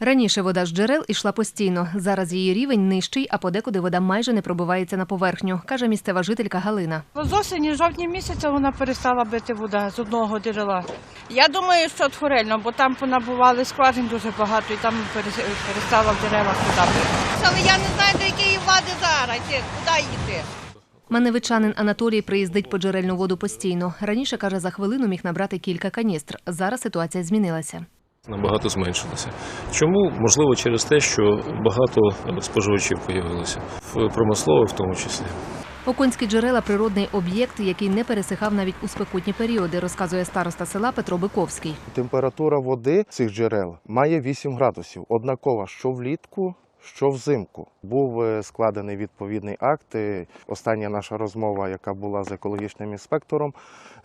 Раніше вода з джерел ішла постійно. Зараз її рівень нижчий, а подекуди вода майже не пробивається на поверхню, каже місцева жителька Галина. З осені, жовтні місяця вона перестала бити вода з одного джерела. Я думаю, що тхорельно, бо там понабували скважин дуже багато і там перестала в дерева вода бити. Але я не знаю, до якої влади зараз, куди йти. Маневичанин Анатолій приїздить по джерельну воду постійно. Раніше, каже, за хвилину міг набрати кілька каністр. Зараз ситуація змінилася. Набагато зменшилося. Чому? Можливо, через те, що багато споживачів появилося, в промислових в тому числі. Оконські джерела природний об'єкт, який не пересихав навіть у спекутні періоди, розказує староста села Петро Биковський. Температура води цих джерел має 8 градусів, однакова що влітку, що взимку. Був е, складений відповідний акт. Е, Остання наша розмова, яка була з екологічним інспектором,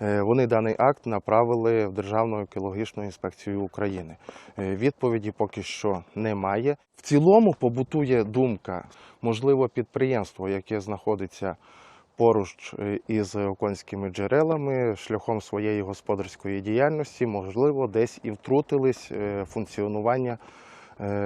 е, вони даний акт направили в Державну екологічну інспекцію України. Відповіді поки що немає. В цілому побутує думка, можливо, підприємство, яке знаходиться поруч із оконськими джерелами шляхом своєї господарської діяльності, можливо, десь і втрутились функціонування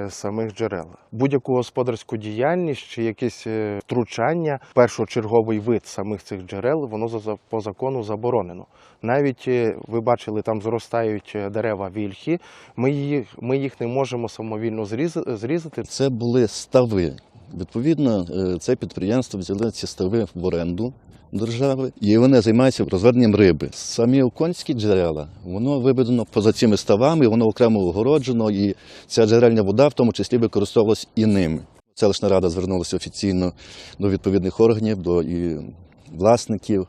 самих джерел. Будь-яку господарську діяльність чи якесь е, втручання, першочерговий вид самих цих джерел, воно по закону заборонено. Навіть е, ви бачили, там зростають е, дерева вільхи. Ми їх, ми їх не можемо самовільно зріз- зрізати. Це були стави. Відповідно, е, це підприємство взяли ці стави в оренду держави, і вони займаються розведенням риби. Самі оконські джерела, воно виведено поза цими ставами, воно окремо огороджено, і ця джерельна вода в тому числі використовувалась і ними. Селищна рада звернулася офіційно до відповідних органів, до і власників.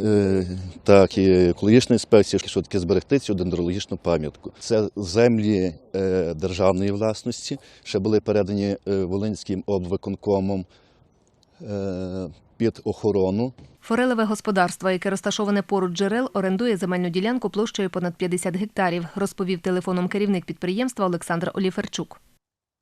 Е, Так, і екологічна інспекція, що таке зберегти цю дендрологічну пам'ятку. Це землі е, державної власності, ще були передані е, Волинським обвиконкомом під охорону. Форелеве господарство, яке розташоване поруч джерел, орендує земельну ділянку площею понад 50 гектарів, розповів телефоном керівник підприємства Олександр Оліферчук.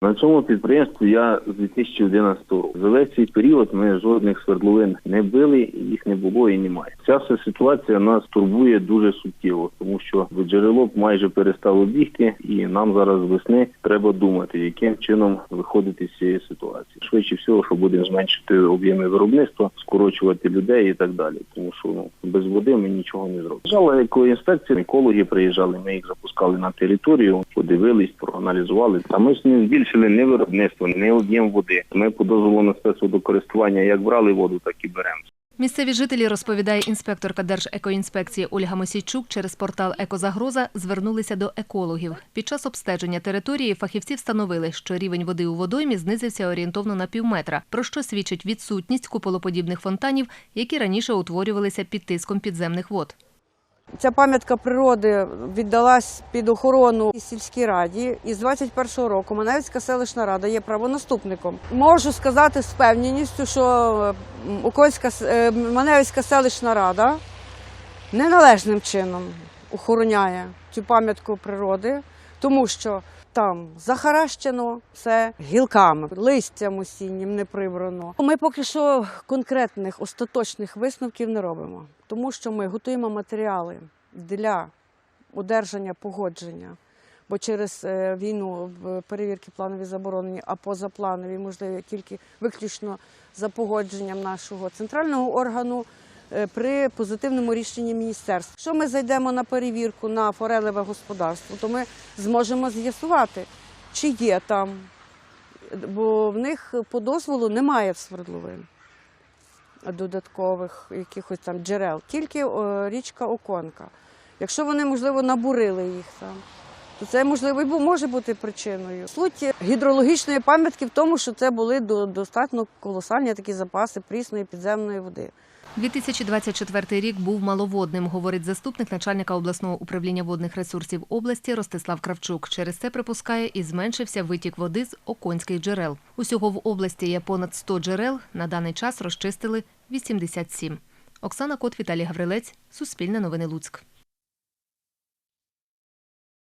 На цьому підприємстві я з 2011 року. За весь цей період ми жодних свердловин не били, їх не було і немає. Ця вся ситуація нас турбує дуже суттєво, тому що джерело майже перестало бігти, і нам зараз з весни треба думати, яким чином виходити з цієї ситуації. Швидше всього, що будемо зменшити об'єми виробництва, скорочувати людей і так далі. Тому що ну без води ми нічого не зробимо. Жала екоінспекція, екологи приїжджали. Ми їх запускали на територію, подивились, проаналізували. Та ми ж не збільшили не виробництво, не об'єм води. Ми по дозволу на спецводокористування як брали воду, так і беремо. Місцеві жителі, розповідає інспекторка Держекоінспекції Ольга Мосійчук, через портал Екозагроза звернулися до екологів. Під час обстеження території фахівці встановили, що рівень води у водоймі знизився орієнтовно на півметра, про що свідчить відсутність куполоподібних фонтанів, які раніше утворювалися під тиском підземних вод. Ця пам'ятка природи віддалась під охорону сільській раді. І з 21-го року Маневська селищна рада є правонаступником. Можу сказати з впевненістю, що Укольська е, Маневська селищна рада неналежним чином охороняє цю пам'ятку природи, тому що там захаращено все гілками, листям осіннім не прибрано. Ми поки що конкретних остаточних висновків не робимо, тому що ми готуємо матеріали для одержання погодження. Бо через е, війну перевірки планові заборонені, а позапланові можливі тільки виключно за погодженням нашого центрального органу при позитивному рішенні міністерства. Якщо ми зайдемо на перевірку на форелеве господарство, то ми зможемо з'ясувати, чи є там, бо в них по дозволу немає свердловин додаткових якихось там джерел, тільки е, річка Оконка. Якщо вони, можливо, набурили їх там, то це можливо може бути причиною. Суть гідрологічної пам'ятки в тому, що це були достатньо колосальні такі запаси прісної підземної води. 2024 рік був маловодним, говорить заступник начальника обласного управління водних ресурсів області Ростислав Кравчук. Через це припускає і зменшився витік води з оконських джерел. Усього в області є понад 100 джерел. На даний час розчистили 87. Оксана Кот, Віталій Гаврилець, Суспільне новини Луцьк.